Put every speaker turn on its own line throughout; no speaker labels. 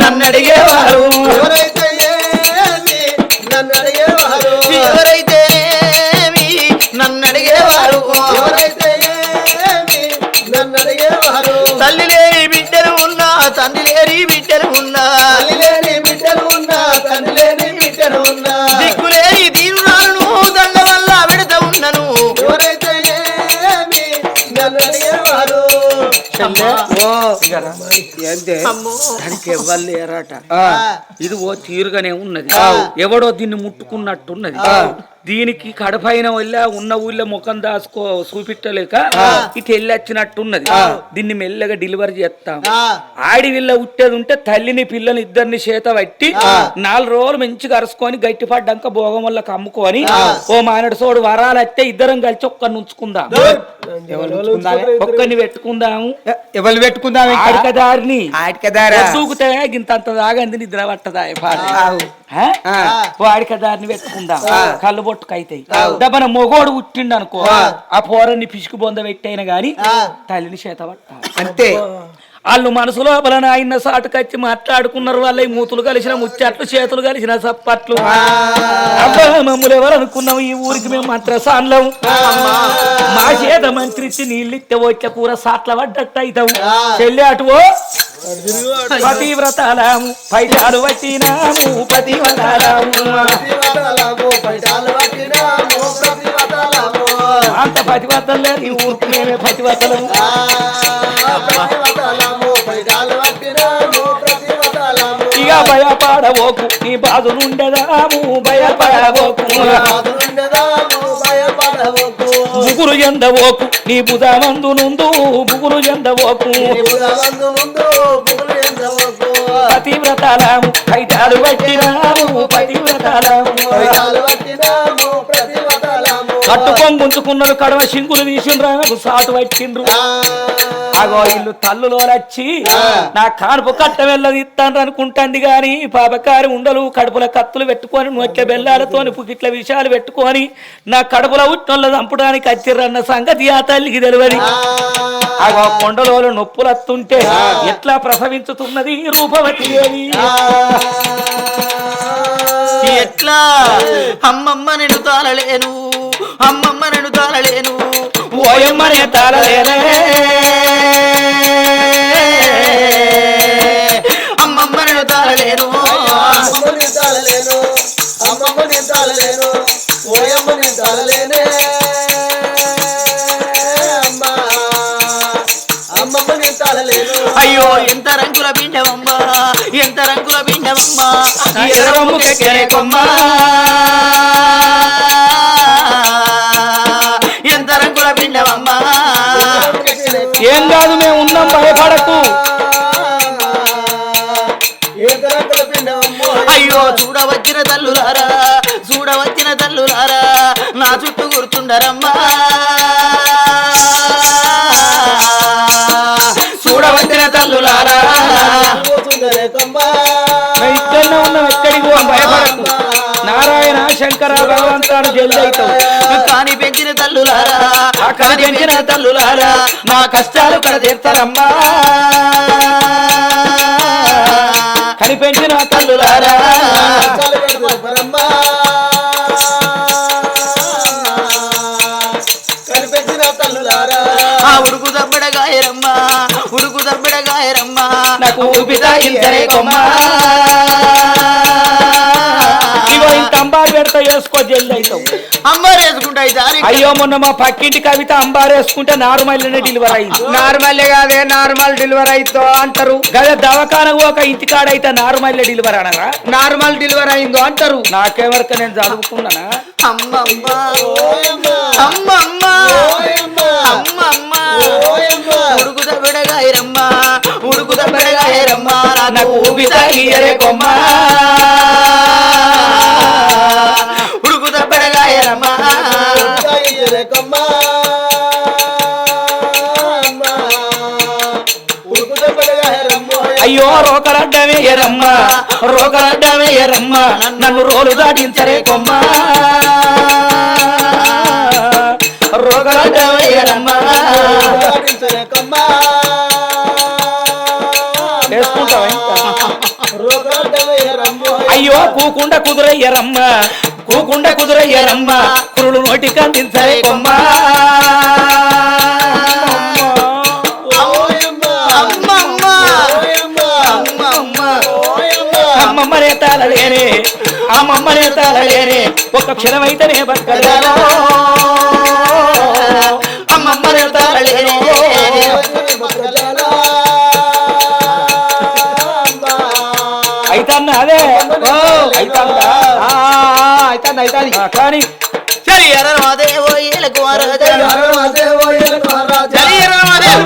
నన్ను అడిగేవారు?
ఎవరైతే ఏమి నన్ను అడిగేవారు?
నన్ను అడిగేవారు?
ఎవరైతే ఏమి నన్ను అడిగేవారు?
తల్లి లేని బిడ్డలు ఉన్నా తండ్రి లేని బిడ్డలు ఉన్నా.
తల్లి లేని బిడ్డలు ఉన్నా తండ్రి లేని బిడ్డలు ఉన్నా.
దిక్కులేని దీనురాలను దండ వల్ల విడత ఉన్నను.
ఎవరైతే ఏమి నన్ను అడిగేవారు?
అమ్మా.
ఏంటే. దానికి ఎవ్వరు లేరట?
ఆ.
ఇది ఓ తీరుగానే ఉన్నది. ఎవడో దీన్ని ముట్టుకున్నట్టున్నది. దీనికి కడపైన వల్ల ఉన్న ఊళ్ళో ముఖం దాచుకో చూపిట్టలేక ఇటు వెళ్ళి వచ్చినట్టున్నది. దీన్ని మెల్లగా డెలివరీ చేస్తాం. ఆడి వీళ్ళ ఉట్టేది ఉంటే తల్లిని పిల్లని ఇద్దరిని చేత పట్టి నాలుగు రోజులు మంచిగా అరుసుకొని గట్టి పడ్డాక భోగం వల్ల కమ్ముకొని ఓ మానడు సోడు వరాలు వస్తే ఇద్దరం కలిసి ఒక్కరిని ఉంచుకుందాం. ఒక్కరిని పెట్టుకుందాము.
ఎవరు పెట్టుకుందాం
ఆడకదారిని. దూకుతే అంత దాగంది నిద్ర పట్టదా వాడికదారిని పెట్టుకుందాం. కళ్ళు బొట్టుకైతాయి దబ్బన మొగోడు పుట్టిండు అనుకో ఆ పోరన్ని పిసుకు బొంద పెట్టైన గాని తల్లిని చేత
అంతే.
వాళ్ళు మనసు లోపల ఆయన సాటుకొచ్చి మాట్లాడుకున్నారు. వాళ్ళ మూతులు కలిసిన ముచ్చట్లు చేతులు కలిసిన సప్పట్లు మమ్మల్ని ఎవరు అనుకున్నాం ఈ ఊరికి మేము మంత్రసాన్లం. మా చేత మంత్రిచ్చి నీళ్ళిత్తే వచ్చే కూర సాట్ల పడ్డట్టు అవుతాం చెల్లి అటువో. పతివ్రతాలము పైటాలు పట్టినాము పతివ్రతాలము. అంత పతివ్రతలే ఈ ఊరికి మేమే పతివ్రతలము భయపడవోకు నీ బాధలుండదాము భయపడవోకు.
బాధలుండదాము
ముగురు ఎందవోకు నీ బుధమందు నుండు ముగురు ఎందవోకు పతివ్రతలాము ముందు పట్టినాము పతివ్రతలాము. కట్టుకొని గుంజుకున్నారు కడవ సింగులు తీసిండ్రు సాటు పట్టిండ్రు అగో ఇల్లు తల్లులో వచ్చి నా కానుపు కట్ట వెళ్ళది ఇస్తాను అనుకుంటాంది గాని పాపకారి ఉండలు కడుపుల కత్తులు పెట్టుకొని నొట్ల బెల్లాలతోని పుకిట్ల విషయాలు పెట్టుకొని నా కడుపుల ఉట్టొల్ల చంపడానికి వచ్చిర్రన్న సంగతి ఆ తల్లికి తెలియదు. అగో కొండలో నొప్పులు వస్తుంటే ఎట్లా ప్రసవించుతున్నది రూపవతి దేవి?
ఎట్లా? అమ్మమ్మ నేను తాళలేను. అమ్మమ్మ నేను తాళలేను.
ఓయమ్మనే తాళలేనే. శంకర భగవంతాడు జల్ది అవుతావు
కాని పెంచిన తల్లులారా ఆ కాని పెంచిన తల్లులారా నా కష్టాలు కడ తీర్తారమ్మా
కనిపెంచిన తల్లులారా
చాలు పెడతారమ్మా కనిపించిన తల్లులారా.
ఆ ఉడుకు దబ్బడగాయరమ్మా ఉడుకు దబ్బడగాయరమ్మా
నాకు ఊపితా ఇంతరే కొమ్మ అవుతావు
దారి
అయ్యో మొన్న మా పక్కింటి కవిత అంబారు వేసుకుంటే నార్మల్నే డెలివరీ అయింది.
నార్మల్ కాదే నార్మల్ డెలివరీ అయితో అంటారు.
గదే దవాఖాన ఒక ఇంటికాడ అయితే నార్మల్ డెలివరీ అనరా?
నార్మల్ డెలివరీ అయిందో అంటారు.
నాకెవరిక నేను చదువుకున్నానా?
అమ్మమ్మ.
ఓయమ్మ.
అమ్మమ్మ.
ఓయమ్మ.
అమ్మమ్మ.
ఓయమ్మ.
ఉడుకు దబ్బడగాయరమ్మా ఉడుకు దబ్బడగాయరమ్మా
నాకు ఊపితా ఇయ్యరే కొమ్మ. అయ్యో రోకలడ్డమే ఎరమ్మ. రోకలడ్డమే ఎరమ్మ. నన్ను రోలు దాటించరే కొమ్మ. రోకలడ్డమే ఎరమ్మ. అయ్యో కూకుండ కుదురయ్యరమ్మ కూకుండ కుదురయ్యరమ్మ కురుడు నోటికి అందించరే కొమ్మ. తాళలేనే అమ్మమ్మనే తాళలేనే ఒక క్షణమైతేనే బతకలేను అమ్మమ్మనే తాళలేనే అయితన్నా అదే? అయితందా?
అయితాంది అయితాంది.
కానీ
ఎర్రమాదేవో ఏలకు వారదేవో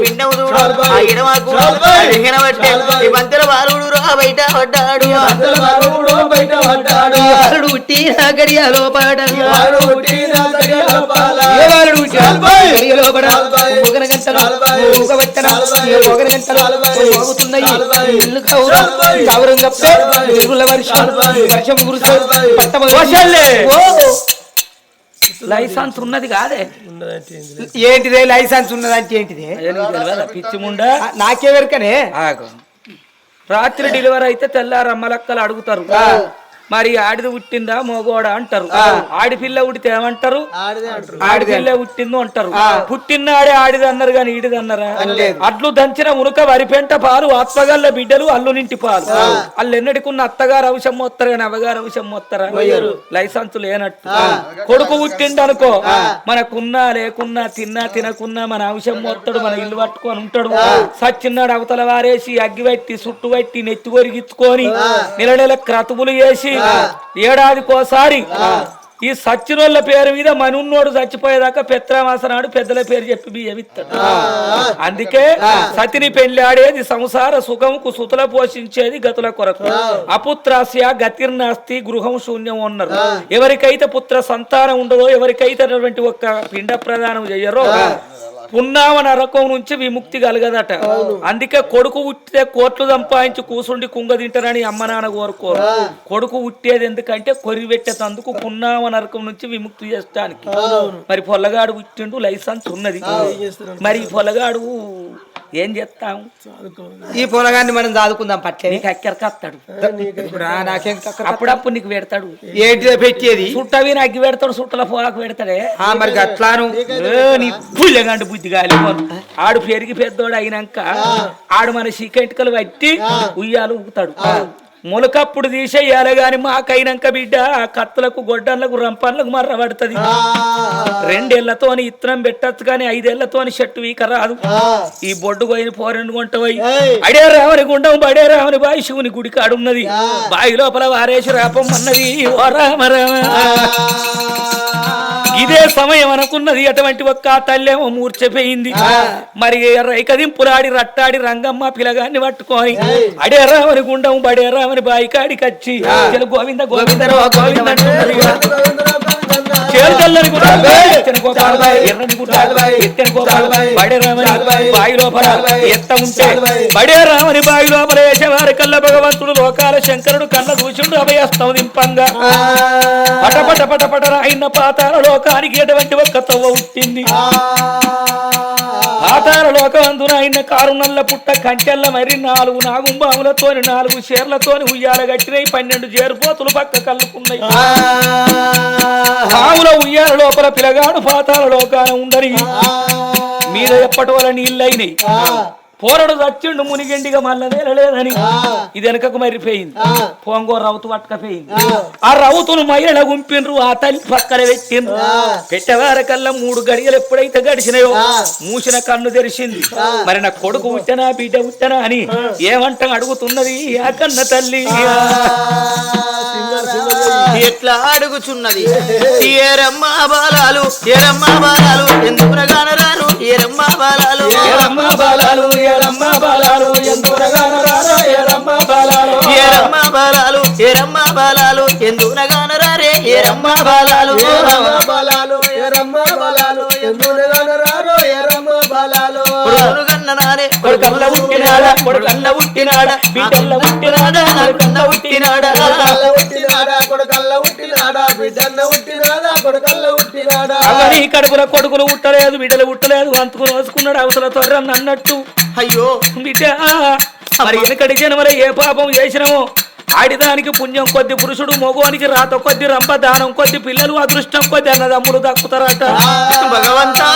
పిండం ఇడమాకు బట్టే ఈ మంత్ర బాలుడు రా బయట పడ్డాడు బాలుడు పుట్టి గడియాలో పాడాడు
వాడు పుట్టిన సగల
ఏ వారుడు పుట్టాడు?
నలభై.
గడియ లోపల
నలభై.
ఊగన గంటలు,
నలభై.
ఊగ వచ్చన,
నలభై.
ఏ ఊగన గంటలు,
నలభై.
మోగుతున్నాయి.
నలభై.
ఇల్లు కౌరు,
నలభై.
కౌరం కప్పే,
నలభై.
ఇరుగుల వర్షం. వర్షం కురుసే,
నలభై.
లైసెన్స్ ఉన్నది కాదే.
ఏంటిదే? లైసెన్స్ ఉన్నదంటే ఏంటిదే?
నీకు తెలియదా పిచ్చి ముండా?
ఆ, నాకే వెరకనే.
రాత్రి డెలివరీ అయితే తెల్లారు అమ్మలక్కలు అడుగుతారు. మరి ఆడిది పుట్టిందా మోగోడా అంటారు. ఆడిపిల్ల పుట్టితే ఏమంటారు? ఆడిపిల్ల పుట్టిందో అంటారు. పుట్టిన ఆడే ఆడిది అన్నారు కానీ ఈడిది అన్నారా. అట్లు దంచిన ఉనుక వరిపెంట పాలు ఆత్మగల్ల బిడ్డలు అల్లు నింటి పాలు. వాళ్ళు ఎన్నటికున్న అత్తగారు అవసరం మొత్తారు కానీ అవగారు అవసరం మొత్తారా? లైసెన్స్ లేనట్టు. కొడుకు పుట్టిండు అనుకో మనకున్నా లేకున్నా తిన్నా తినకున్నా మన అవసరం మొత్తాడు మన ఇల్లు పట్టుకొని ఉంటాడు. సచ్చిన్నాడు అవతల వారేసి అగ్గి పెట్టి సుట్టు పెట్టి నెత్తి కొరిగించుకొని నెల నెల క్రతువులు చేసి ఏడాదికోసారి ఈ సచ్చినోళ్ళ పేరు మీద మనున్నోడు చచ్చిపోయేదాకా పెత్రామాసనాడు పెద్దల పేరు చెప్పి బియ్యం ఇస్తాడు. అందుకే సతిని పెళ్ళాడేది సంసార సుఖంకు సుతుల పోషించేది గతుల కొరకు. అపుత్రాస్య గతిర్నాస్తి గృహం శూన్యం అన్నారు ఎవరికైతే పుత్ర సంతానం ఉండదో ఎవరికైతే అటువంటి ఒక్క పిండ ప్రదానం చెయ్యరో పున్నామ నరకం నుంచి విముక్తి కలగదట. అందుకే కొడుకు ఉట్టితే కోట్లు సంపాదించి కూసుండి కుంగ తింటారని అమ్మ నాన్న కోరుకోరు. కొడుకు ఉట్టేది ఎందుకంటే కొరి పెట్టేటందుకు పున్నామ నరకం నుంచి విముక్తి చేస్తానికి. మరి పొల్లగాడు ఉట్టిండు లైసెన్స్ ఉన్నది. మరి ఈ పొల్లగాడు ఏం చేస్తాం
ఈ పొలగాన్ని మనం చదువుకుందాం పట్లే.
నీకు
ఆ నాకేం కక్కర-
అప్పుడప్పుడు నీకు పెడతాడు.
ఏంటిదే పెట్టేది.
చుట్టవి అగ్గి పెడతాడు చుట్టల పోలకు పెడతాడే.
ఆ మరి గట్లాను.
ఏ, నీ పుల్లగంట బుద్ధి గాలి ఆడు పెరిగి పెద్దోడు అయినాక ఆడు మన చీకంటికలు పట్టి ఉయ్యాలు ఊగుతాడు. మొలకప్పుడు తీసేయాలి గాని మాకైనాక బిడ్డ కత్తులకు గొడ్డన్లకు రంపన్లకు మర్ర పడుతుంది. రెండేళ్ళతోని ఇత్తనం పెట్టచ్చు కానీ ఐదేళ్ళతోని చెట్టు వీక రాదు. ఈ బొడ్డు పోయిన పోరెండు గుంట పోయి అడే రావని గుండం బడే రావని బాయి శివుని గుడి కాడున్నది. బాయి లోపల వారేసి రాపమ్మన్నది ఓ రామ రామ. ఇదే సమయం అనుకున్నది అటువంటి ఒక్క తల్లేమో మూర్చపోయింది మరి రైకదింపులాడి రట్టాడి రంగమ్మ పిలగాన్ని పట్టుకొని అడే రామని గుండం బడే రామని బాయి కాడికి వచ్చి గోవింద గోవిందరో గోవింద అంటున్నది. చేరు తెల్లని గుట్ట, ఎత్తని గోపాల, ఎర్రని గుట్ట, ఎత్తని గోపాల, బడే రామని బాయి. లోపల ఎత్త ఉంటే బడే రామని బాయి లోపల వేసేవారి. కల్ల భగవంతుడు లోకాల శంకరుడు కన్న దూషుడు అభయస్తం దింపంగా పట పట పట పట రాయిన పాతాల లోకానికి ఎటువంటి ఒక్క తవ్వ పుట్టింది పాతాల లోకమందున ఆయన కారు నల్ల పుట్ట కంచెల్ల మరి నాలుగు నాగుంబాములతోని నాలుగు షేర్లతోని ఉయ్యాల గట్టినై పన్నెండు జేరుపోతులు పక్క కల్లుకున్నాయి లోపల పిలగాడు పాతాల లోకాన ఉండని మీద ఎప్పటి వల్ల నీళ్ళైనాయి పోరడు చచ్చిండు మునిగిండిగా మళ్ళా నేలలేదని ఇది వెనకకు మరిపోయింది పొంగో రౌతు పట్టకపోయింది. ఆ. రౌతును మహిళ గుంపిండ్రు ఆ తల్లి పక్కన పెట్టిండ్రు పెట్టేవారకల్లా మూడు గడియలు ఎప్పుడైతే గడిచినాయో మూసిన కన్ను తెరిచింది. మరి నా కొడుకు ఉట్టనా బిడ్డ ఉట్టనా అని ఏమంటా అడుగుతున్నది ఆ కన్న తల్లి.
ఎట్లా అడుగుచున్నది? ఏరమ్మ బాలాలు ఏరమ్మ బాలాలు ఎందుకు రాను ఏరమ్మ బాలాలు.
ఏరమ్మ బాలాలు ఏరమ్మ బాలాలు ఎందరగానో రారో ఏరమ్మ బాలాలు.
ఏరమ్మ బాలాలు ఏరమ్మ బాలాలు ఎందుకు రారే ఏరమ్మ బాలాలు.
బాలాలు ఎరమ్మ బాలాలు ఎందుకు రారో ఎరమ్మ బాలాలు.
కొడుకును కన్న నానే
కొడుకల్ల పుట్టినాడా కొడుకల్ల బిడ్డల్ల కొడుకల్ల పుట్టినాడా
కొడుకల్ల ఉట్టినాడా కొడుకల్ల ఉట్టినాడా బిడ్డన్న ఉట్టినాడా కొడుకల్ల ఉట్టినాడా
అవని కడుపుల కొడుకులు ఉట్టలేదు బిడ్డలు ఉట్టలేదు అంతుకు రోజుకున్నాడు అవసర తొర్రని అన్నట్టు
అయ్యో.
బిడ్డ మరి వెనకటి జన్మలో ఏ పాపం చేసినామో? ఆడిదానికి పుణ్యం కొద్ది పురుషుడు మగవానికి రాత కొద్ది రంప దానం కొద్ది పిల్లలు అదృష్టం కొద్ది అన్నదమ్ములు దక్కుతారట.
భగవంతా!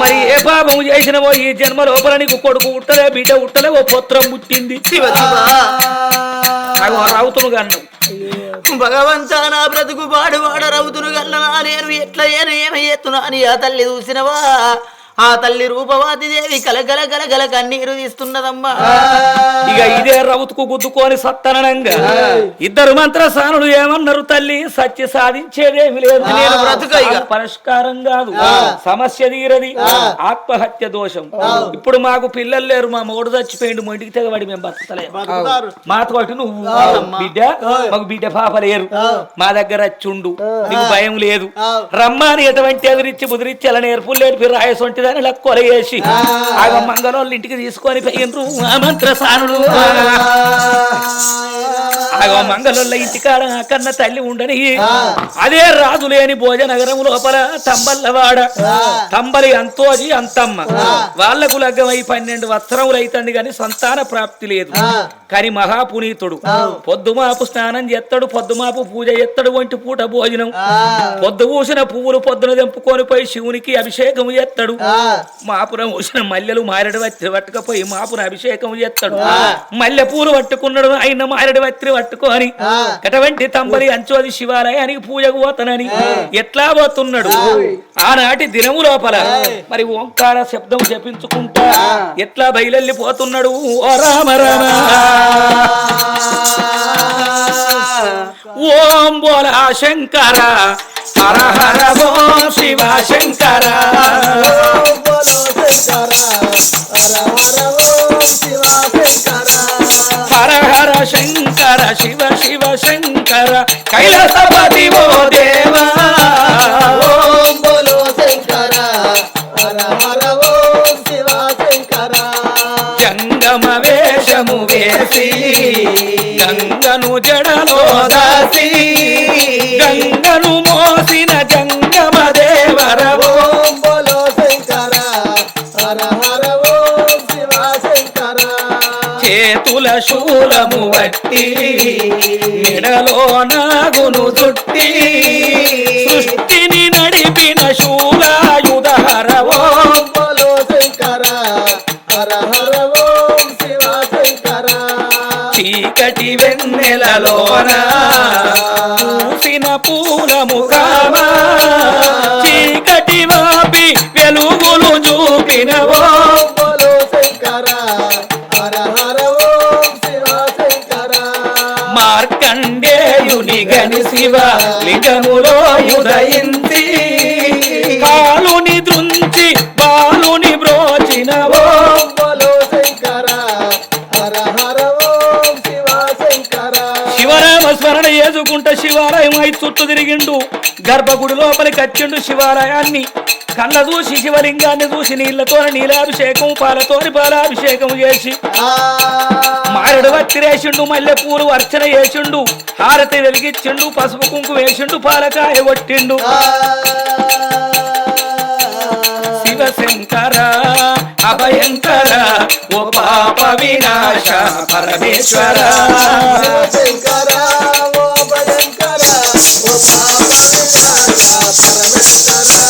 మరి ఏ పాపం చేసినవో ఈ జన్మ లోపల నీకు కొడుకు ఉట్టలే బిడ్డ ఉట్టలే ఓ పుత్రం పుట్టింది. రావుతును గన్ను
భగవంతా నా బ్రతుకు పాడు వాడరవుతును గల్లనా నేను ఎట్లా ఏను? ఏమి ఎత్తునా అని ఆ తల్లి చూసినవా? ఆ తల్లి రూపవాతి దేవి కలగల గలగల కన్నీరు తీస్తున్నదమ్మా.
ఇక ఇదే రౌతుకు గుద్దుకొని సత్తనంగా ఇద్దరు మంత్రసానులు ఏమన్నారు తల్లి? సత్య సాధించేదేమి లేదు.
నేను బ్రతుక ఇక.
పరిష్కారం కాదు. సమస్య తీరది. ఆత్మహత్య దోషం. ఇప్పుడు మాకు పిల్లలు లేరు. మా మొగుడు చచ్చిపోయిండు. మా ఇంటికి తెగబడి మేము
బతుకుతారు.
మాతో పాటు నువ్వు బిడ్డ మాకు బిడ్డ పాప లేరు. మా దగ్గర చుండు నీకు భయం లేదు. రమ్మని ఎటువంటి ఎదురిచ్చి బుదిరిచ్చి అలా నేర్పులు నేర్పి రాయసొంటిదని లక్కొల వేసి ఆగ మంగళోళ్ళ ఇంటికి తీసుకొని పోయినరు ఆ మంత్రసానుడు. ఆగ మంగళోళ్ళ ఇంటికాడ కన్న తల్లి ఉండని అదే రాజు లేని భోజనగరం లోపల తంబల్లవాడ. తంబలి అంతోజి అంతమ్మ. వాళ్ళకు లగ్గమై పన్నెండు వత్సరములు అయితండి గాని సంతాన ప్రాప్తి లేదు. కానీ మహాపునీతుడు. పొద్దుమాపు స్నానం చేస్తాడు పొద్దుమాపు పూజ చేస్తాడు వంటి పూట భోజనం. పొద్దు పూసిన పువ్వులు పొద్దున తెంపుకొని పోయి శివునికి అభిషేకం చేస్తాడు మాపున పూసిన మల్లెలు మారెడు వత్రి పట్టుకపోయి మాపున అభిషేకం చేస్తాడు. మల్లె పూలు పట్టుకున్నాడు ఆయన మారెడు వత్రి పట్టుకొని అటువంటి తంబలి అంచోది శివాలయానికి పూజకు పోతానని ఎట్లా పోతున్నాడు? ఆనాటి దినము లోపల మరి ఓంకార శబ్దం జపించుకుంటా ఎట్లా బయలెళ్ళిపోతున్నాడు ఓ రామ రామ. ఓం బోల శంకర హర హర ఓం శివ శంకర.
హర హర శంకర
శివ శివ శంకర. కైలాసపతి ఓ దేవా. జంగమ వేషము వేసి గంగను జడలో దాసి చేతుల శూలము వట్టి మెడలో నాగును చుట్టి సృష్టిని నడిపిన శూలాయుధరవో
ఓం బోలో శంకర హర హర ఓం శివ శంకర.
చీకటి వెన్నెలలోన పూసిన పూల ముఖమా
ఓం బోలో శంకర హర హర ఓం శివ శంకర.
మార్కండేయుని గని శివ లింగములో ఉదయించి. కాలుని దృంచి బాలుని బ్రోచినవో.
బోలో శంకర హర హర ఓం శివ శంకర.
శివరామ స్మరణ చేసుకుంట శివాలయం అయి చుట్టూ తిరిగిండు. గర్భగుడి లోపలికి వచ్చిండు శివాలయాన్ని. కళ్ళ చూసి శివలింగాన్ని చూసి నీళ్ళతో నీలాభిషేకం పాలతోని పాలాభిషేకం చేసి. మారడు వత్తిరేసిండు మల్లె పూలు అర్చన చేసిండు హారతి వెలిగించిండు పసుపు కుంకు వేసిండు పాలకాయ కొట్టిండు. శివశంకర అభయంకర
ఓ పాప వినాశ పరమేశ్వర. శంకర ఓ భయంకర ఓ పాప వినాశ పరమేశ్వర.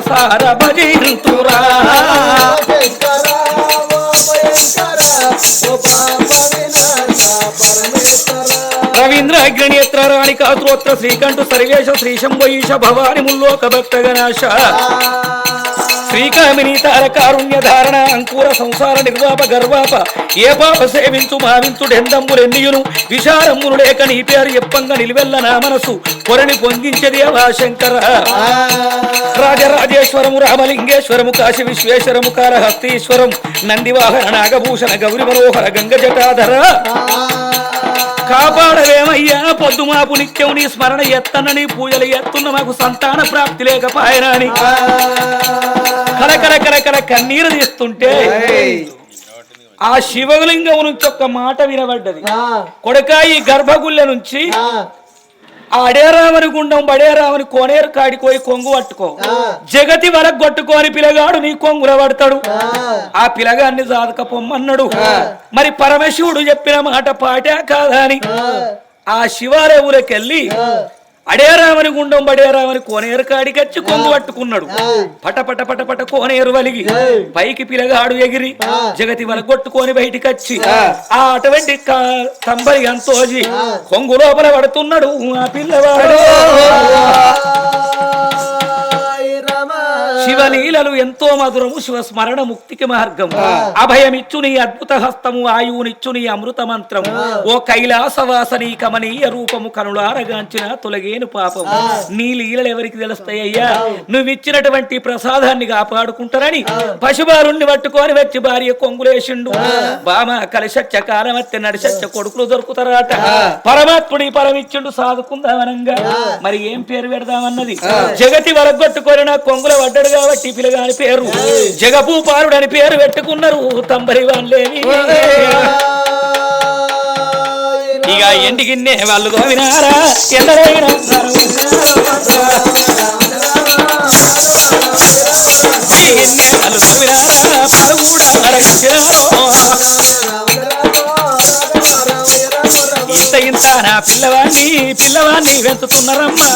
సార మనసార భజింతురా
శంకరా ఓ భయంకరా ఓ పాప వినాశ పరమేశ్వరా
రవీంద్ర అగ్నినేత్ర రాణి శ్రీకంఠు సర్వేశ శ్రీశంభయీశ భవాని ముల్లోక భక్త గణాశ శ్రీకామిని తారకారుణ్య ధారణ అంకుర సంసార నిర్వాప గర్వాప ఏ పాప సేవించు మావించు మావించుడెందంబులెన్నియును విశారమ్మును లేక నీ పేరు ఎప్పంగా నిలువెల్ల నా మనసు పొరని పొంగించది అవా శంకర. రాజరాజేశ్వరము రామలింగేశ్వరము కాశీ విశ్వేశ్వరము కారహస్తీశ్వరం నందివాహన నాగభూషణ గౌరి మనోహర గంగ జటాధర. కాపాడవేమయ్యా పొద్దుమాపు నిత్యం నీ స్మరణ ఎత్తనని పూజలు ఎత్తున్న మాకు సంతాన ప్రాప్తి లేకపాయనని కరకర కరకర కన్నీరు తీస్తుంటే ఆ శివలింగం నుంచి ఒక్క మాట వినబడ్డది. కొడక ఈ గర్భగుళ్ళ నుంచి అడేరామని గుండం బడేరామని కోనేరు కాడిపోయి కొంగు పట్టుకో. జగతి వరకు కొట్టుకోని పిలగాడు నీ కొంగుల పడతాడు. ఆ. పిలగాన్ని జాతక పొమ్మన్నాడు. మరి పరమశివుడు చెప్పిన మాట పాటే కాదా అని? ఆ. శివాలయంలోకెళ్ళి అడేరామని గుండం బడేరామని కోనేరు కాడికచ్చి కొంగు పట్టుకున్నాడు. పట పట పట పట కోనేరు వలిగి పైకి పిలగాడు ఎగిరి జగతి వల కొట్టుకొని బయటికచ్చి ఆ. అటువంటి కంబరి అంతోజి కొంగు లోపల పడుతున్నాడు. ఆ పిల్లవాడు శివలీలలు ఎంతో మధురము శివ స్మరణ ముక్తికి మార్గం అభయమిచ్చు నీ అద్భుత హస్తము ఆయువునిచ్చు నీ అమృత మంత్రము. ఓ కైలాసవాసని కమనీయ రూపము కనులారగాంచిన తొలగేను పాపం నీ లీలలు ఎవరికి తెలుస్తాయ్యా నువ్విచ్చినటువంటి ప్రసాదాన్ని కాపాడుకుంటారని పశుబారుణ్ణి పట్టుకొని వచ్చి భార్య కొంగులేసిండు. బామ కలిసచ్చ కాలమత్తి నడిసచ్చ కొడుకులు దొరుకుతారట. పరమాత్ముడి పరమిచ్చుండు సాదుకుందామనంగా మరి ఏం పేరు పెడదామన్నది? జగతి వరగొట్టుకొని నా కొంగుల పడ్డాడు కాబట్టి పిల్లగాని పేరు. జగభూపాలుడు అని పేరు పెట్టుకున్నారు. తంబరి వాళ్ళేవి ఇక ఎండిగిన్నే వాళ్ళు తోమినారా ఎందరైనా వాళ్ళు తోమినారా పరుగుడా రక్షించారో. ఇంత ఇంత నా పిల్లవాణ్ణి పిల్లవాణ్ణి వెతుకున్నారమ్మా.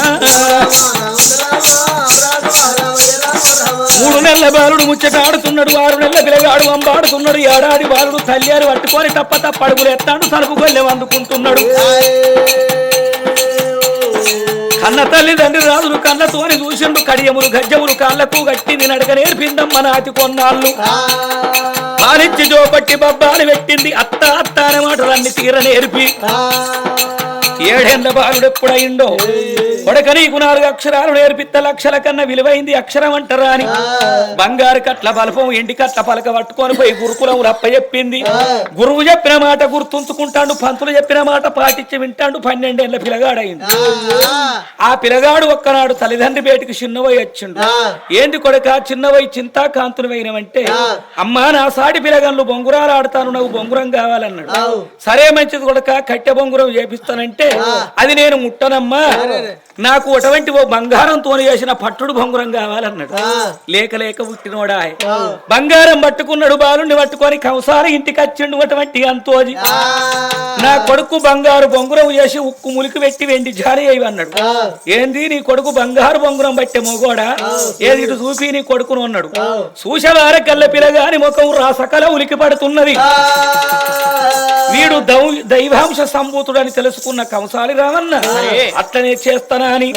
మూడు నెలల బాలుడు ముచ్చటాడుతున్నాడు ఆరు నెలల పిల్లగాడు అంబాడుతున్నాడు ఏడాది బాలుడు తల్లియారు పట్టుకొని తప్ప తప్ప అడుగులు ఎత్తాడు సరుకు గొల్లెం అందుకుంటున్నాడు కన్న తల్లి తండ్రి రాజులు కన్నతోని చూసిండు కడియములు గజ్జములు కాళ్ళకు గట్టింది నడక నేర్పిందమ్మ నాతి కొన్నాళ్ళు. పాలించి జోపట్టి బబ్బాలు పెట్టింది అత్త అత్త అనే మాటలన్నీ తీర నేర్పి. ఏడేళ్ళ బాలుడు కొడక నీకు నాలుగు అక్షరాలు నేర్పిత్త లక్షల కన్నా విలువైంది అక్షరం అంటారా అని. బంగారు కట్ల బలపం ఎండి కట్ల పలక పట్టుకొని పోయి గురుకులం రప్ప చెప్పింది. గురువు చెప్పిన మాట గుర్తుంచుకుంటాడు పంతులు చెప్పిన మాట పాటించి వింటాడు పన్నెండేళ్ళ పిల్లగాడైంది ఆ. పిల్లగాడు ఒక్కనాడు తల్లిదండ్రి బయటికి చిన్నవై వచ్చిండు. ఏంది కొడక చిన్నవై చింతా కాంతులు వేయనమంటే అమ్మా నా సాటి పిల్లగాళ్ళు బొంగురాలు ఆడతాను నాకు బొంగురం కావాలన్నాడు. సరే మంచిది కొడక కట్టె బొంగురం చేపిస్తానంటే అది నేను ముట్టనమ్మా. నాకు అటువంటి ఓ బంగారంతో చేసిన పట్టుడు బొంగురం కావాలన్నాడు. లేక లేక పుట్టినోడా బంగారం పట్టుకున్నాడు బాలుని పట్టుకొని కంసారి ఇంటికి వచ్చిండు అటువంటి అంతోజి. నా కొడుకు బంగారు బొంగురం చేసి ఉక్కు ములికి పెట్టి వెండి జారి అయ్యి అన్నాడు ఏంది నీ కొడుకు బంగారు బొంగురం పట్టే మొగోడా? ఏది ఇటు చూపి నీ కొడుకును అన్నాడు. చూసేవార కళ్ళ పిల్లగాని ముఖం రాసకల ఉలికి పడుతున్నది. వీడు దైవాంశ సంభూతుడని తెలుసుకున్న కంసాలి రామన్న. అట్లనే చేస్తానా అని.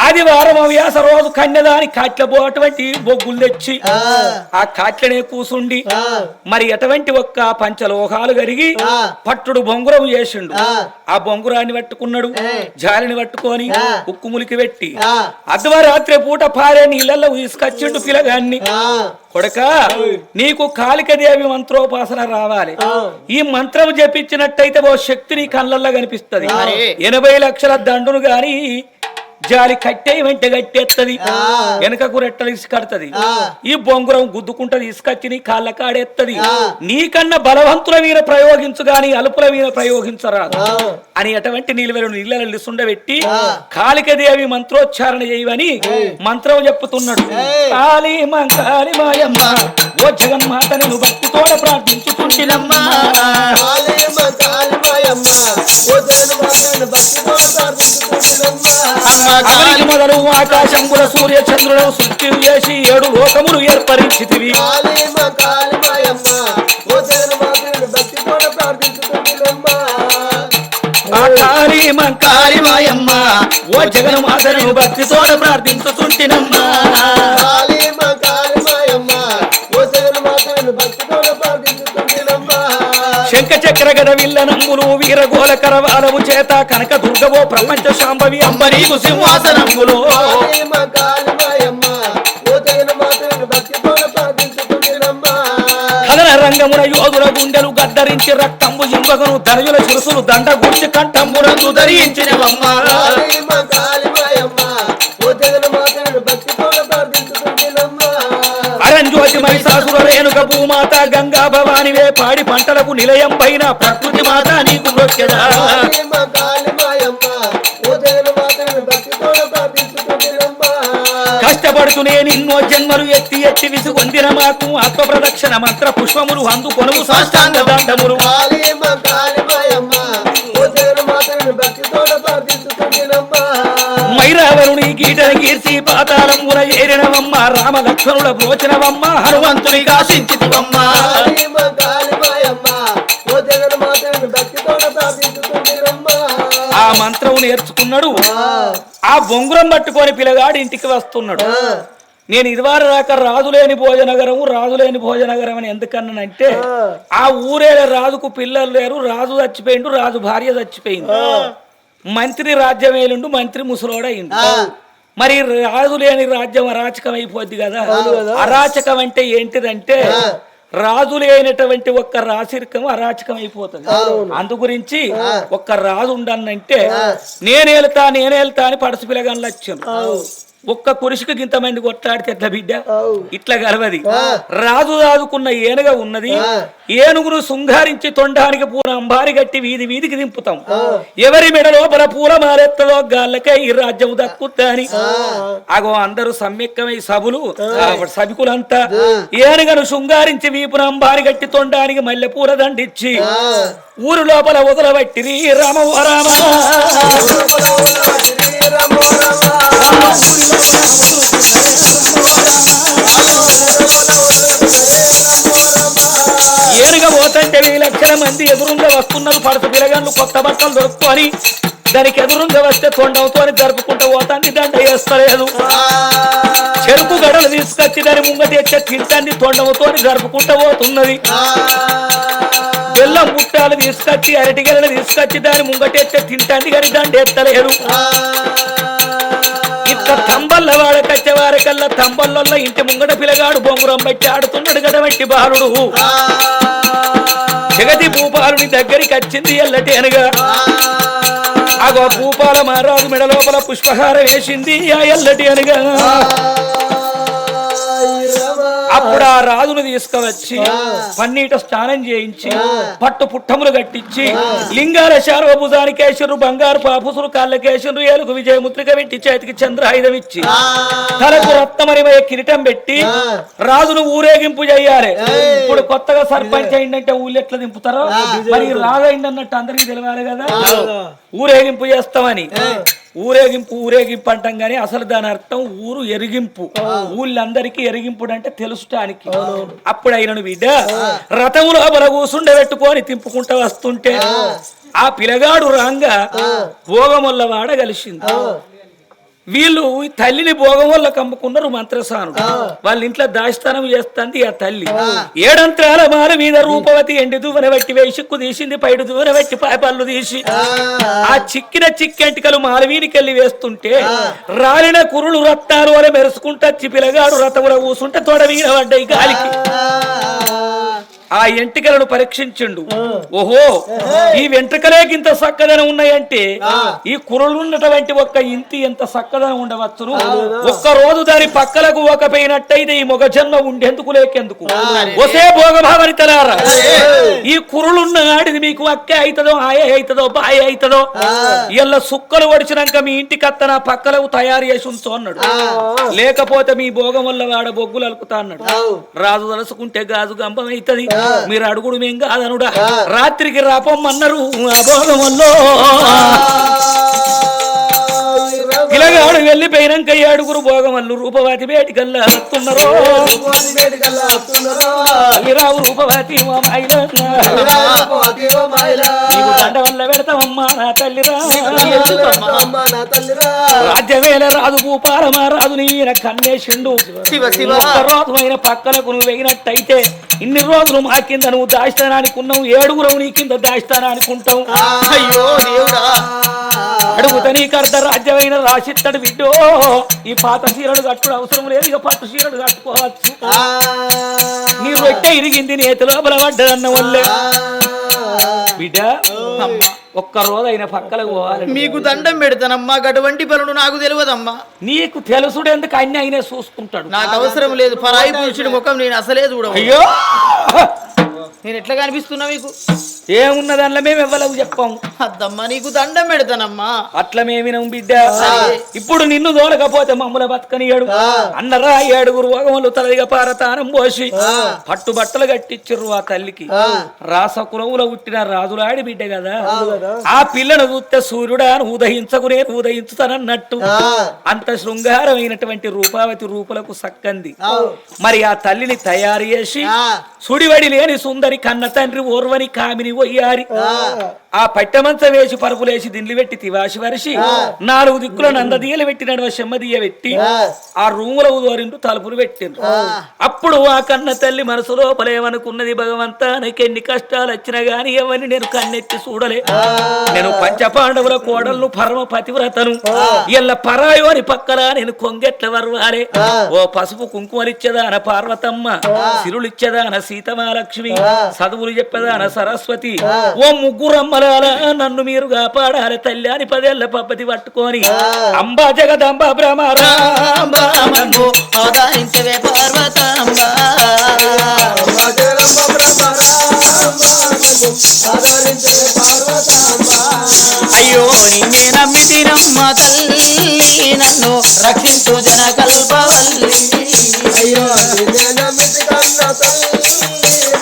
ఆదివారం అవ్యాస రోజు కన్యదాని కాట్ల అటువంటి బొగ్గులు తెచ్చి ఆ. కాట్లనే కూసుండి మరి అటువంటి ఒక్క పంచలోహాలు కరిగి పట్టుడు బొంగురం చేసిండు. ఆ. బొంగురాన్ని పట్టుకున్నాడు జాలిని పట్టుకొని ఉక్కు ములికి పెట్టి అర్ధరాత్రి పూట పారే నీళ్ళల్లో తీసుకొచ్చిండు పిల్లగాన్ని. కొడక నీకు కాళికదేవి మంత్రోపాసన రావాలి. ఈ మంత్రం జపించినట్టయితే ఓ శక్తి నీ కళ్ళల్లో కనిపిస్తది. ఎనభై లక్షల దండును గాని జాలి కట్టే వెంట కట్టేత్తది. వెనకకు రెట్టలు ఇసుకడుతుంది. ఈ బొంగురం గుద్దుకుంటది ఇసుకొచ్చి నీ కాళ్ళ కాడేత్తది. నీకన్నా బలవంతుల మీద ప్రయోగించు గాని అలుపుల మీద ప్రయోగించరాదు. అని అటువంటి నీళ్ళు నీళ్ళ లిసుండబెట్టి కాళికదేవి మంత్రోచ్చారణ చేయవని మంత్రం చెప్పుతున్నాడు కాళీ కాళీ మాయమ్మ ఓ జగన్మాత నేను భక్తితోడ ప్రార్థించుకుంటున్నమ్మా మొదలు ఆకాశంబుల సూర్య చంద్రులను సృష్టి చేసి ఏడు లోకములు ఏర్పరించితివి.
కాళీమాయమ్మ, ఓ జగన్మాతను భక్తితో ప్రార్థించుకుంటున్నమ్మా.
విల్ల నంబులు వీరగోల కరవాలము చేత కనక దుర్గవో ప్రపంచ శాంభవి అంబరీకు సింహాసనంబులు.
కాళీయమ్మ,
రంగమున యోధుల గుండెలు గద్దరించి రక్తంబు జింబగను ధనుజుల చిరుసులు దండ గుర్చి కంఠంబునందు ధరించినవమ్మ. మహిషాసుర రేణుక భూమాత గంగా భవానివే పాడి పంటలకు నిలయం పైన ప్రకృతి మాత నీకు మొక్కెదా కష్టపడుతూనే నిన్నో జన్మలు ఎత్తి ఎత్తి విసుగొందిన మాకు ఆత్మ ప్రదక్షిణ మంత్ర పుష్పములు అందు కొనుగు సాష్టాంగ దండములు.
కాళీయమ్మ, కాళీమాయమ్మ,
మైరావరుని గీటన కీర్తి పాతాళమున ఏరినవమ్మ రామ లక్ష్మణుల బ్రోచనవమ్మ హనుమంతుని కాశించితివమ్మ. ఆ మంత్రం నేర్చుకున్నాడు. ఆ. బొంగురం పట్టుకొని పిల్లగాడు ఇంటికి వస్తున్నాడు. నేను ఇదివారు దాకా రాజులేని భోజనగరం రాజులేని భోజనగరం అని ఎందుకన్నానంటే ఆ. ఊరే రాజుకు పిల్లలు లేరు రాజు చచ్చిపోయిండు రాజు భార్య చచ్చిపోయింది. మంత్రి రాజ్యం ఏలుండు మంత్రి ముసలోడయిండు. మరి రాజు లేని రాజ్యం అరాచకం అయిపోద్ది కదా. అరాచకం అంటే ఏంటిదంటే రాజు లేనటువంటి ఒక్క రాశిరికం అరాచకం అయిపోతుంది అందు గురించి ఒక్క రాజు ఉండనంటే నేనేళ్తా నేనేళ్తా అని పడసు పిల్లగాళ్ళు వచ్చాను ఒక్క కురిసికి ఇంతమంది కొట్లాడితే ఎట్లా బిడ్డ? ఇట్లా గలవది రాజు రాజుకున్న ఏనుగ ఉన్నది. ఏనుగును శృంగారించి తొండానికి పూల అంబారి గట్టి వీధి వీధికి దింపుతాం. ఎవరి మెడ లోపల పూల మారెత్తదో గాళ్ళకే ఈ రాజ్యం దక్కుద్దని. అగో అందరూ సమ్యక్కమై సభులు. సభికులంతా ఏనుగను శృంగారించి వీపున అంబారి గట్టి తొండానికి మల్లె పూల దండిచ్చి ఊరు లోపల వదలబట్టిరి రామ రామ ఏరుగా పోతంటే వెయ్యి లక్షల మంది ఎదురుంగా వస్తున్నారు. పడత పిలగాళ్ళు కొత్త బట్టలు దొరుకుకొని దానికి ఎదురుంగా వస్తే తొండంతో జరుపుకుంటూ పోతాన్ని దండ వేస్తలేదు. చెరుకు గడలు తీసుకొచ్చి దాని ముంగ తెచ్చే తింటాన్ని తొండంతో జరుపుకుంటూ పోతున్నది. బెల్లం ముట్టాలు తీసుకొచ్చి అరటి గెలలు తీసుకొచ్చి దాని ముంగటెచ్చే తింటాన్ని కానీ దండ ఎత్తలేదు ఇట్లా తంబల్ల వాడకచ్చే కల్లా తంబల్ల ఇంటి ముంగట పిలగాడు బొంగురం బట్టి ఆడుతున్నాడు గడవంటి బాలుడు. జగతి భూపాలుని దగ్గరికి వచ్చింది ఎల్లటి అనగా. అగో భూపాల మహారాజు మెడ లోపల పుష్పహారం వేసింది ఆ ఎల్లటి అనగా. అప్పుడు ఆ రాజును తీసుకువచ్చి పన్నీట స్నానం చేయించి పట్టు పుట్టములు కట్టించి లింగాల శార్వభుజానికేశ్వరు బంగారు పాపుసులు కాళ్ళకేశ్వరు ఏలుగు విజయముద్రిక పెట్టి చేతికి చంద్రాయుధం ఇచ్చి తలకు రత్నమరిమయ కిరీటం పెట్టి రాజును ఊరేగింపు చేయాలి. ఇప్పుడు కొత్తగా సర్పంచ్ అయిందంటే ఊళ్ళు ఎట్లా దింపుతారో? మరి రాజు అయిందన్నట్టు అందరికి తెలియాలి కదా? ఊరేగింపు చేస్తామని. ఊరేగింపు ఊరేగింపు అంటాం గానీ అసలు దాని అర్థం ఊరు ఎరిగింపు. ఊళ్ళందరికీ ఎరిగింపుడు అంటే తెలుసటానికి అప్పుడు అయినను బిడ్డ రథములో బల కూసుండబెట్టుకొని తింపుకుంటూ వస్తుంటే ఆ. పిలగాడు రాంగా భోగముల్ల వాడ కలిసింది. వీళ్ళు తల్లిని భోగం వల్ల కమ్ముకున్నారు మంత్రసానుడు. వాళ్ళ ఇంట్లో దాస్తానం చేస్తుంది ఆ తల్లి. ఏడంత్రాల మాల మీద రూపవతి ఎండి దువ్వన బట్టి వేసిక్కు తీసింది పైడు దువ్వన బట్టి పాపళ్ళు తీసి. ఆ. చిక్కిన చిక్కెంటికలు మాలవీనికెళ్ళి వేస్తుంటే రాలిన కురులు రత్తాలు అని మెరుసుకుంటా పిలగాడు రథముల కూసుంటే తొడ మీద పడ్డాయి గాలికి. ఆ ఎంటికలను పరీక్షించిండు. ఓహో ఈ వెంట్రుకలే ఇంత చక్కదనం ఉన్నాయంటే ఈ కురలున్నటువంటి ఒక్క ఇంటి ఎంత చక్కదనం ఉండవచ్చును? ఒక్క రోజు దాని పక్కలకు ఒక పోయినట్టయితే ఈ మొగ జన్మ ఉండేందుకు లేకెందుకు? ఒసే భోగభావని తలారా? ఈ కురులున్న ఆడిది మీకు అక్కే అవుతుందో ఆయ అవుతుందో బాయ అవుతుందో ఇలా సుక్కలు ఒడిచినాక మీ ఇంటికి అత్త నా పక్కలకు తయారు చేసి ఉంచు అన్నాడు. లేకపోతే మీ భోగం వల్ల వాడ బొగ్గులు అలుకుతా అన్నాడు. రాజు తలుసుకుంటే గాజు గంపం అవుతుంది మీరు అడుగుడు మేం కాదనుడా. రాత్రికి రాపమ్మన్నారు ఆ. పిలగాడు వెళ్ళిపోయినాక ఈ అడుగురు భోగం వల్లు రూపవతి బేటికల్లా వస్తున్నారు రావు రూపవతి నీకు దండ వల్ల పెడతామమ్మా నా తల్లిరా. రాజ్యవేల రాజు భూపాలమా రాజు నీ ఈయన కన్నేసిండు
శివ శివ.
ఒక్క రోజు అయిన పక్కలకు నువ్వు వేగినట్టయితే ఇన్ని రోజులు మా కింద నువ్వు దాస్తానానికి ఉన్నావు. ఏడుగురవు నీ కింద దాస్తానానికి ఉంటావు.
అయ్యో
అడుగుత నీకు అర్ధ రాజ్యమైన రాసిత్తడు బిడ్డో. ఈ పాత చీరలు కట్టుడు అవసరం లేదు ఇక పట్టు చీరలు కట్టుకోవచ్చు. నీ రొట్టె ఇరిగింది నేతిలో బలపడ్డదన్న వల్లే బిడ్డ ఒక్క రోజు అయిన పక్కలకు పోవాలి.
మీకు దండం పెడతానమ్మా అటువంటి పనులు నాకు తెలియదమ్మా.
నీకు తెలుసుడు ఎందుకు అన్ని అయినా చూసుకుంటాడు.
నాకు అవసరం లేదు పరాయి పురుషుడి ముఖం నేను అసలే చూడ
అయ్యో!
నేను ఎట్లా కనిపిస్తున్నా మీకు?
ఏమున్నది అందులో మేము ఇవ్వలేవు చెప్పాము
అద్దమ్మా నీకు దండం పెడతానమ్మా.
అట్లా మేమినం బిడ్డ. ఇప్పుడు నిన్ను దోలకపోతే మమ్ముల బతకనియాడు అన్నరా ఏడుగురు వగములు తలదిగా పారతానం పోసి పట్టు బట్టలు కట్టించరు ఆ తల్లికి. రాస కులవుల పుట్టిన రాజులాడి బిడ్డ కదా. ఆ పిల్లను చూస్తే సూర్యుడా ఉదయించకు నేను ఉదయించుతానన్నట్టు. అంత శృంగారమైనటువంటి రూపావతి రూపులకు సక్కంది. మరి ఆ తల్లిని తయారు చేసి సుడివడి లేని సుందరి కన్న తండ్రి ఓర్వని కామిని ఒయ్యారి. ఆ పట్టమంచ వేసి పరుపులేసి దిండ్లు పెట్టి తివాసి వరిసి నాలుగు దిక్కుల నందదీయలు పెట్టి నడువ చెమ్మదీయ పెట్టి ఆ. రూముల దోరిండు తలుపులు పెట్టిండ్రు. అప్పుడు ఆ కన్న తల్లి మనసు లోపలేమనుకున్నది భగవంతా నీకు ఎన్ని కష్టాలు వచ్చినా గాని ఎవరిని నేను కన్నెత్తి చూడలే. నేను పంచపాండవుల కోడళ్ళు పరమ పతివ్రతను. ఎల్ల పరాయో అని పక్కన నేను కొంగెట్ల వర్వాలే. ఓ పసుపు కుంకుమలిచ్చేదాన పార్వతమ్మ సిరులిచ్చేదాన సీతమాలక్ష్మి చదువులు చెప్పేదాన సరస్వతి ఓ ముగ్గురమ్మలాల నన్ను మీరు కాపాడాలి తల్లి అని పదేళ్ళ పద్ధతి పట్టుకొని. అంబా జగదంబ
అయ్యో నిన్నే నమ్మితినమ్మ తల్లి నన్ను రక్షించు జన కల్పవల్లి
అయ్యో నిన్నే నమ్మితి కన్న తల్లి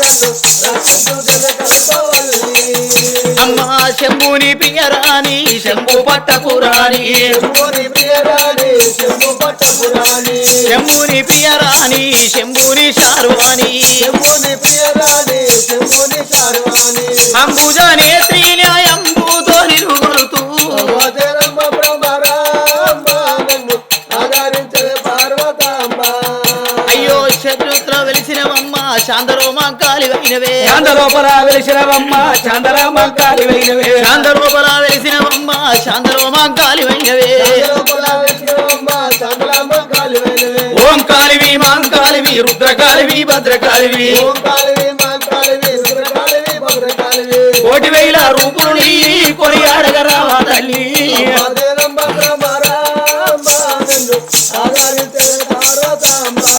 నన్ను రక్షించు జగకల్పవల్లి.
అమ్మ శంభుని ప్రియరాణి శంభు పట్టపురాణి
శంభుని ప్రియరాణి, శంభు పట్టపురాణి.
శంభుని ప్రియరాణి శంభుని శార్వాణి
శంభుని ప్రియరాణి, శంభుని శార్వాణి.
అంబుజ నేత్రి న్యాయంబుతో. అయ్యో శత్రుత్ర వెలిసినవమ్మ చాందరోమ కాలి
వెలినవే చాందరోపల వెలిసినవమ్మ చాందరామ
కాలి వెలినవే
చాందరోపల వెలిసినవమ్మ చాందరోమ కాలి వెలినవే
ఓం కాలివి మాం కాలివి రుద్రకాలివి భద్రకాలివి
ఓం కాలివి మాం కాలివి రుద్రకాలివి భద్రకాలివి
కోటి వేల రూపులు కొని కొనియాడగరా తల్లి.
ఆధారం భద్రమారా ఆధారిత